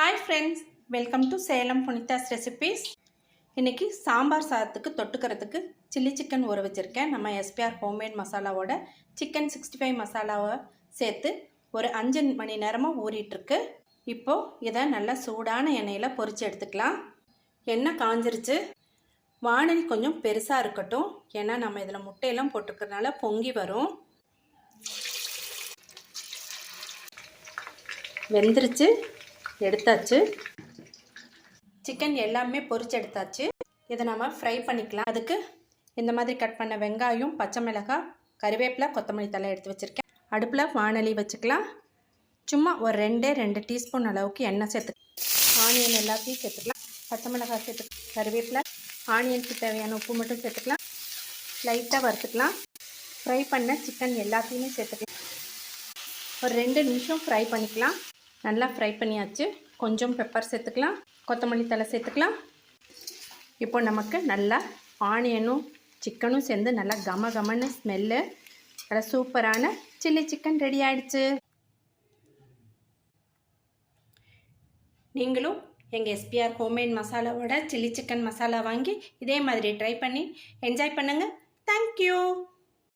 Hi friends welcome to Salem Punitha's recipes இன்றைக்கி சாம்பார் சாதத்துக்கு தொட்டுக்கிறதுக்கு சில்லி சிக்கன் ஊற வச்சுருக்கேன். நம்ம எஸ்பிஆர் ஹோம்மேட் மசாலாவோட சிக்கன் சிக்ஸ்டி ஃபைவ் மசாலாவை சேர்த்து ஒரு அஞ்சு மணி நேரமாக ஊறிட்டுருக்கு. இப்போது இதை நல்லா சூடான எண்ணெயில் பொரித்து எடுத்துக்கலாம். எண்ணெய் காஞ்சிருச்சு. வானலி கொஞ்சம் பெருசாக இருக்கட்டும். ஏன்னா நம்ம இதில் முட்டையெல்லாம் போட்டுக்கிறதுனால பொங்கி வரும். வெந்துருச்சு. எடுத்தாச்சு. சிக்கன் எல்லாமே பொரிச்சு எடுத்தாச்சு. இதை நம்ம ஃப்ரை பண்ணிக்கலாம். அதுக்கு இந்த மாதிரி கட் பண்ண வெங்காயம் பச்சை மிளகாய் கறிவேப்பிலை கொத்தமல்லி தலை எடுத்து வச்சுருக்கேன். அடுப்பில் வானலி வச்சுக்கலாம். சும்மா ஒரு ரெண்டே ரெண்டு டீஸ்பூன் அளவுக்கு எண்ணெய் சேர்த்து ஆனியன் எல்லாத்தையும் சேர்த்துக்கலாம். பச்சை மிளகாய் சேர்த்து கறிவேப்பிலை ஆனியனுக்கு தேவையான உப்பு மட்டும் சேர்த்துக்கலாம். லைட்டாக வறுத்துக்கலாம். ஃப்ரை பண்ண சிக்கன் எல்லாத்தையுமே சேர்த்துக்கலாம். ஒரு ரெண்டு நிமிஷம் ஃப்ரை பண்ணிக்கலாம். நல்லா ஃப்ரை பண்ணியாச்சு. கொஞ்சம் பெப்பர் சேர்த்துக்கலாம். கொத்தமல்லி தலை சேர்த்துக்கலாம். இப்போ நமக்கு நல்லா ஆனியனும் சிக்கனும் சேர்ந்து நல்லா கம கமன்னு ஸ்மெல்லு நல்லா சூப்பரான சில்லி சிக்கன் ரெடி ஆயிடுச்சு. நீங்களும் எங்கள் எஸ்பிஆர் ஹோம்மேட் மசாலாவோட சில்லி சிக்கன் மசாலா வாங்கி இதே மாதிரி ட்ரை பண்ணி என்ஜாய் பண்ணுங்கள் தேங்க்யூ